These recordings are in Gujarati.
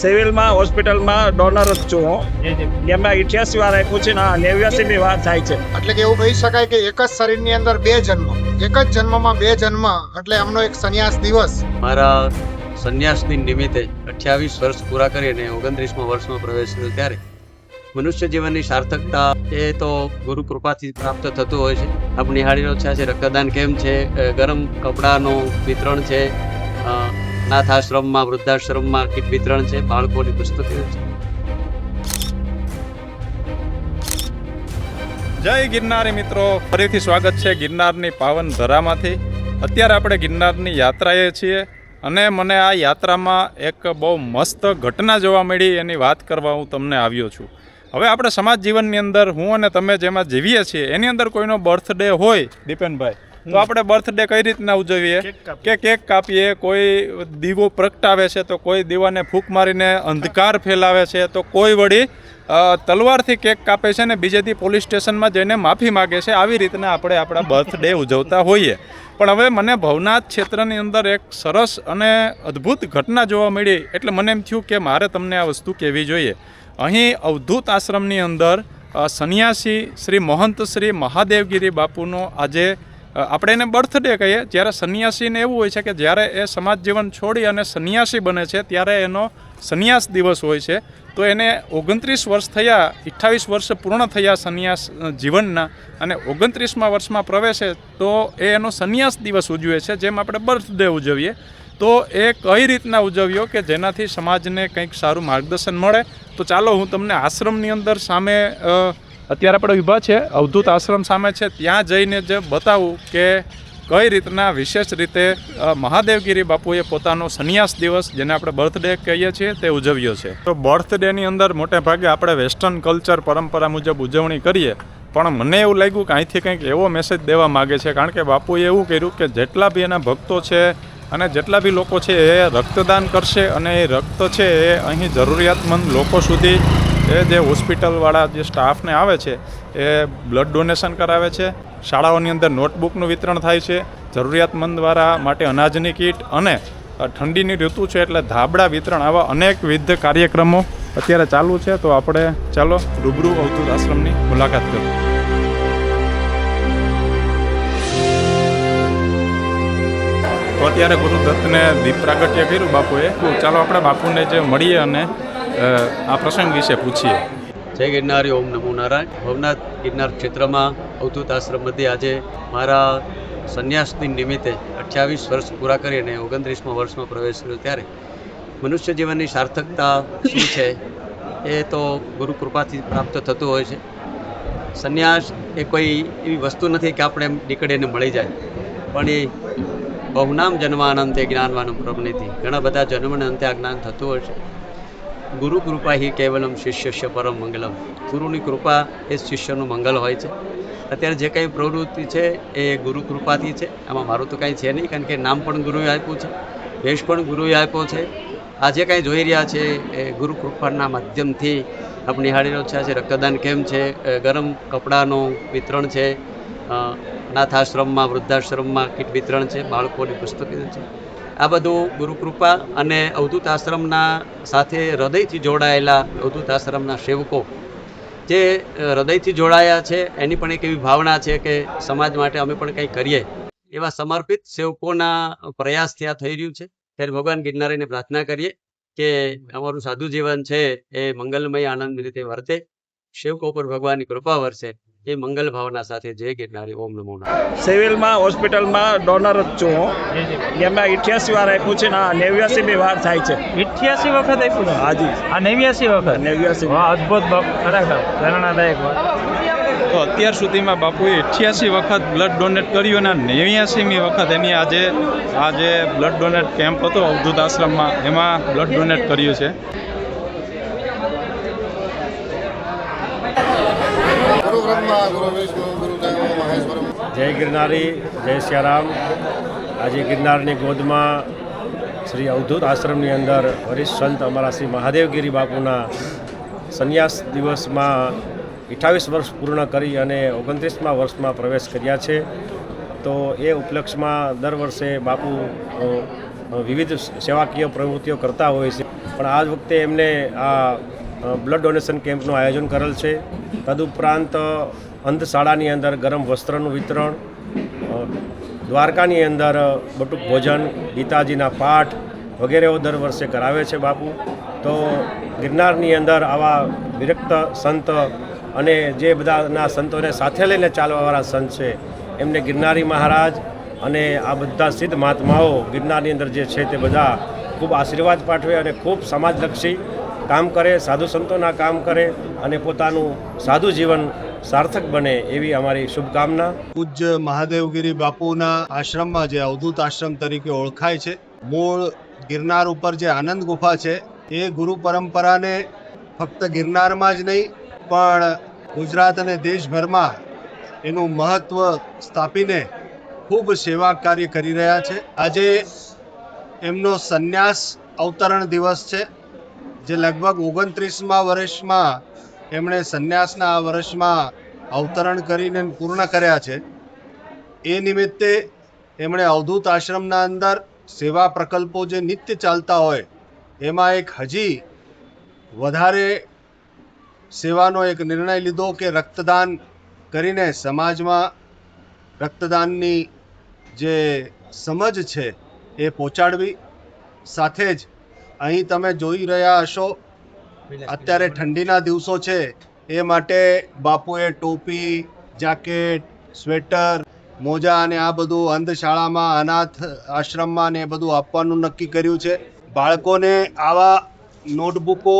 સિવિલમાં હોસ્પિટલમાં ડોનર જ છું હું. એમાં ઇઠ્યાસી વાર આપ્યું છે ને નેવ્યાસી બી વાર થાય છે. એટલે કે એવું કહી શકાય કે એક જ શરીરની અંદર બે જન્મ. એક જ જન્મમાં બે જન્મ એટલે એમનો એક સંન્યાસ દિવસ. મારા સંન્યાસ દિન નિમિત્તે અઠ્યાવીસ વર્ષ પૂરા કરીને ઓગણત્રીસમાં વર્ષમાં પ્રવેશ કર્યો ત્યારે મનુષ્ય જીવનની સાર્થકતા એ તો ગુરુ કૃપાથી પ્રાપ્ત થતું હોય છે. આપણે નિહાળીનો છે રક્તદાન કેમ છે? ગરમ કપડાનું વિતરણ છે? આશ્રમમાં વૃદ્ધાશ્રમમાં કીટ વિતરણ છે, બાળકોની પુસ્તકો છે. જય ગિરનારી મિત્રો. ફરીથી સ્વાગત છે ગિરનારની પાવન ધરામાંથી. અત્યારે આપણે ગિરનારની યાત્રાએ છીએ અને મને આ યાત્રામાં એક બહુ મસ્ત ઘટના જોવા મળી, એની વાત કરવા હું તમને આવ્યો છું. હવે આપણે સમાજ જીવનની અંદર હું અને તમે જેમાં જીવીએ છીએ, એની અંદર કોઈનો બર્થડે હોય, દીપેનભાઈ? તો આપણે બર્થડે કઈ રીતના ઉજવીએ? કે કેક કાપીએ? કોઈ દીવો પ્રગટાવે છે તો કોઈ દીવાને ફૂંક મારીને અંધકાર ફેલાવે છે તો કોઈ વળી તલવારથી કેક કાપે છે ને બીજેથી પોલીસ સ્ટેશનમાં જઈને માફી માગે છે. આવી રીતના આપણે આપણા બર્થડે ઉજવતા હોઈએ. પણ હવે મને ભવનાથ ક્ષેત્રની અંદર એક સરસ અને અદ્ભુત ઘટના જોવા મળી. એટલે મને એમ થયું કે મારે તમને આ વસ્તુ કહેવી જોઈએ. અહીં અવધૂત આશ્રમની અંદર સંન્યાસી શ્રી મહંત શ્રી મહાદેવગીરી બાપુનો આજે આપણે એને બર્થડે કહીએ. જ્યારે સંન્યાસીને એવું હોય છે કે જ્યારે એ સમાજ જીવન છોડી અને સંન્યાસી બને છે, ત્યારે એનો સંન્યાસ દિવસ હોય છે. તો એને ઓગણત્રીસ વર્ષ થયા, અઠ્ઠાવીસ વર્ષ પૂર્ણ થયા સંન્યાસ જીવનના અને ઓગણત્રીસમાં વર્ષમાં પ્રવેશે, તો એ એનો સંન્યાસ દિવસ ઉજવે છે, જેમ આપણે બર્થડે ઉજવીએ. તો એ કઈ રીતના ઉજવ્યો કે જેનાથી સમાજને કંઈક સારું માર્ગદર્શન મળે? તો ચાલો હું તમને આશ્રમની અંદર સામે અત્યારે આપણે ઊભા છે, અવધૂત આશ્રમ સામે છે. ત્યાં જઈને જે બતાવું કે કઈ રીતના વિશેષ રીતે મહાદેવગીરી બાપુએ પોતાનો સંન્યાસ દિવસ, જેને આપણે બર્થડે કહીએ છીએ, તે ઉજવ્યો છે. તો બર્થડેની અંદર મોટે ભાગે આપણે વેસ્ટર્ન કલ્ચર પરંપરા મુજબ ઉજવણી કરીએ, પણ મને એવું લાગ્યું કે અહીંથી કંઈક એવો મેસેજ દેવા માગે છે, કારણ કે બાપુએ એવું કર્યું કે જેટલા બી એના ભક્તો છે અને જેટલા બી લોકો છે, એ રક્તદાન કરશે અને એ રક્ત છે એ અહીં જરૂરિયાતમંદ લોકો સુધી એ જે હોસ્પિટલવાળા જે સ્ટાફને આવે છે, એ બ્લડ ડોનેશન કરાવે છે. શાળાઓની અંદર નોટબુકનું વિતરણ થાય છે. જરૂરિયાતમંદવાળા માટે અનાજની કીટ અને ઠંડીની ઋતુ છે એટલે ધાબળા વિતરણ આવા અનેકવિધ કાર્યક્રમો અત્યારે ચાલુ છે. તો આપણે ચાલો રૂબરૂ અવધૂત આશ્રમની મુલાકાત કરીએ તો અત્યારે ગુરુદત્તને દીપ પ્રાગટ્ય કર્યું બાપુએ. ચાલો આપણે બાપુને જે મળીએ અને આ પ્રસંગ વિશે પૂછીએ. જય ગિરનારી ઓમ નમો નારાયણ. ભવનાથ ગિરનાર ક્ષેત્રમાં અવધૂત આશ્રમ મધ્યે આજે મારા સંન્યાસની નિમિત્તે અઠ્યાવીસ વર્ષ પૂરા કરીને ઓગણત્રીસમાં વર્ષમાં પ્રવેશ કર્યો ત્યારે. મનુષ્ય જીવનની સાર્થકતા શું છે? એ તો ગુરુ કૃપાથી પ્રાપ્ત થતું હોય છે. સંન્યાસ એ કોઈ એવી વસ્તુ નથી કે આપણે એમ નીકળીને મળી જાય. પણ એ બહુનામ જન્માનંતે જ્ઞાનવાનું પ્રવૃત્તિ ઘણા બધા જન્મને અંતે આ જ્ઞાન થતું હોય છે. ગુરુ કૃપા હિ કેવલમ શિષ્ય પરમ મંગલમ. ગુરુની કૃપા એ શિષ્યનું મંગલ હોય છે. અત્યારે જે કંઈ પ્રવૃત્તિ છે એ ગુરુ કૃપાથી છે. આમાં મારું તો કાંઈ છે નહીં, કારણ કે નામ પણ ગુરુએ આપ્યું છે. વેશ પણ ગુરુએ આપ્યો છે. આ જે કાંઈ જોઈ રહ્યા છે એ ગુરુ કૃપાના માધ્યમથી આપણે નિહાળી રહ્યો છે. રક્તદાન કેમ છે? ગરમ કપડાનું વિતરણ છે. અ, અનાથ આશ્રમમાં વૃદ્ધાશ્રમમાં કીટ વિતરણ છે બાળકોની પુસ્તક છે. આ બધું ગુરુકૃપા અને અવધૂત આશ્રમના સાથે હૃદયથી જોડાયેલા અવધૂત આશ્રમના સેવકો જે હૃદયથી જોડાયા છે એની પણ એક એવી ભાવના છે કે સમાજ માટે અમે પણ કંઈ કરીએ. એવા સમર્પિત સેવકોના પ્રયાસથી આ થઈ રહ્યું છે. ત્યારે ભગવાન ગિરનારીને પ્રાર્થના કરીએ કે અમારું સાધુ જીવન છે એ મંગલમય આનંદ રીતે વર્તે. સેવકો પર ભગવાનની કૃપા વરસે. એ મંગલ ભાવના સાથે જય ગિરનારી ઓમ નમો સિવિલમાં હોસ્પિટલમાં ડોનર જ છું હું. એમાં ઇઠ્યાસી વાર આપ્યું છે ને નેવ્યાસી બી વાર થાય છે. ઇઠ્યાસી વખત આપ્યું છે? હાજી. આ નેવ્યાસી વખત? નેવ્યાસી. વાહ અદ્ભુત બાપ ખરેખર પ્રેરણાદાયક વાત. તો અત્યાર સુધીમાં બાપુએ અઠ્યાસી વખત બ્લડ ડોનેટ કર્યું અને નેવ્યાસીમી વખત એની આજે આ જે બ્લડ ડોનેટ કેમ્પ હતો અવધૂત આશ્રમમાં. એમાં બ્લડ ડોનેટ કર્યું છે ગુરુ બ્રહ્મા ગુરુ વિષ્ણુ ગુરુ દેવો મહેશ્વરમ જય ગિરનારી, જય સિયારામ. આજે ગિરનારની ગોદમાં શ્રી અવધૂત આશ્રમની અંદર વરિષ્ઠ સંત અમારા શ્રી મહાદેવગીરી બાપુના સંન્યાસ દિવસમાં અઠ્ઠાવીસ વર્ષ પૂર્ણ કરી અને ઓગણત્રીસમાં વર્ષમાં પ્રવેશ કર્યા છે. તો એ ઉપલક્ષમાં દર વર્ષે બાપુ વિવિધ સેવાકીય પ્રવૃત્તિઓ કરતા હોય છે. પણ આ વખતે એમને આ બ્લડ ડોનેશન કેમ્પનું આયોજન કરેલ છે. તદુપરાંત અંધશાળાની અંદર ગરમ વસ્ત્રનું વિતરણ દ્વારકાની અંદર બટુક ભોજન, ગીતાજીના પાઠ વગેરેઓ દર વર્ષે કરાવે છે બાપુ. તો ગિરનારની અંદર આવા વિરક્ત સંત અને જે બધાના સંતોને સાથે લઈને ચાલવાવાળા સંત છે, એમને ગિરનારી મહારાજ અને આ બધા સિદ્ધ મહાત્માઓ ગિરનારની અંદર જે છે તે બધા ખૂબ આશીર્વાદ પાઠવે અને ખૂબ સમાજલક્ષી કામ કરે, સાધુ સંતોના કામ કરે અને પોતાનું સાધુ જીવન સાર્થક બને એવી અમારી શુભકામના. પૂજ્ય મહાદેવગીરી બાપુના આશ્રમમાં જે અવધૂત આશ્રમ તરીકે ઓળખાય છે, મૂળ ગિરનાર ઉપર જે આનંદ ગુફા છે, એ ગુરુ પરંપરાને ફક્ત ગિરનારમાં જ નહીં, પણ ગુજરાત અને દેશભરમાં એનું મહત્ત્વ સ્થાપીને ખૂબ સેવા કાર્ય કરી રહ્યા છે. આજે એમનો સંન્યાસ અવતરણ દિવસ છે. જે લગભગ ઓગણત્રીસમાં વર્ષમાં એમણે સંન્યાસના આ વર્ષમાં અવતરણ કરીને પૂર્ણ કર્યા છે. એ નિમિત્તે એમણે અવધૂત આશ્રમના અંદર સેવા પ્રકલ્પો જે નિત્ય ચાલતા હોય, એમાં એક હજી વધારે સેવાનો એક નિર્ણય લીધો કે રક્તદાન કરીને સમાજમાં રક્તદાનની જે સમજ છે એ પહોંચાડવી. સાથે જ અહીં તમે જોઈ રહ્યા હશો અત્યારે ઠંડીના દિવસો છે. એ માટે બાપુએ ટોપી જાકેટ સ્વેટર મોજા અને આ બધું અંધશાળામાં અનાથ આશ્રમમાં ને એ બધું આપવાનું નક્કી કર્યું છે. બાળકોને આવા નોટબુકો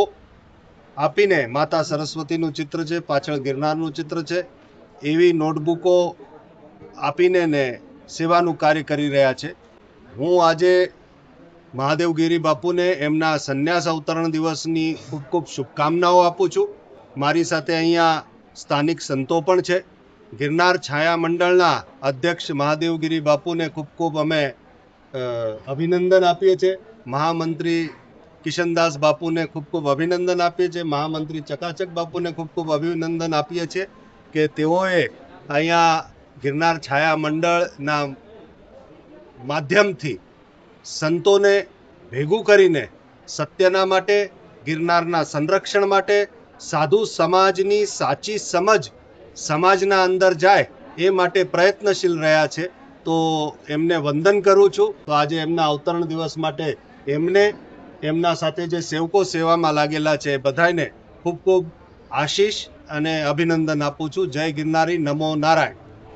આપીને માતા સરસ્વતીનું ચિત્ર છે પાછળ ગિરનારનું ચિત્ર છે. એવી નોટબુકો આપીને ને સેવાનું કાર્ય કરી રહ્યા છે. હું આજે મહાદેવગીરી બાપુને એમના સંન્યાસ અવતરણ દિવસની ખૂબ ખૂબ શુભકામનાઓ આપું છું. મારી સાથે અહીંયા સ્થાનિક સંતો પણ છે. ગિરનાર છાયા મંડળના અધ્યક્ષ મહાદેવગીરી બાપુને ખૂબ ખૂબ અમે અભિનંદન આપીએ છીએ. મહામંત્રી કિશનદાસ બાપુને ખૂબ ખૂબ અભિનંદન આપીએ છીએ. મહામંત્રી ચકાચક બાપુને ખૂબ ખૂબ અભિનંદન આપીએ છીએ કે તેઓએ અહીંયા ગિરનાર છાયા મંડળના માધ્યમથી સંતોને ભેગું કરીને સત્યના માટે, ગિરનારના સંરક્ષણ માટે સાધુ સમાજની સાચી સમજ સમાજના અંદર જાય એ માટે પ્રયત્નશીલ રહ્યા છે. તો એમને વંદન કરું છું. તો આજે એમના અવતરણ દિવસ માટે એમને, એમના સાથે જે સેવકો સેવામાં લાગેલા છે બધાને ખૂબ ખૂબ આશીષ અને અભિનંદન આપું છું. જય ગિરનારી. નમો નારાયણ.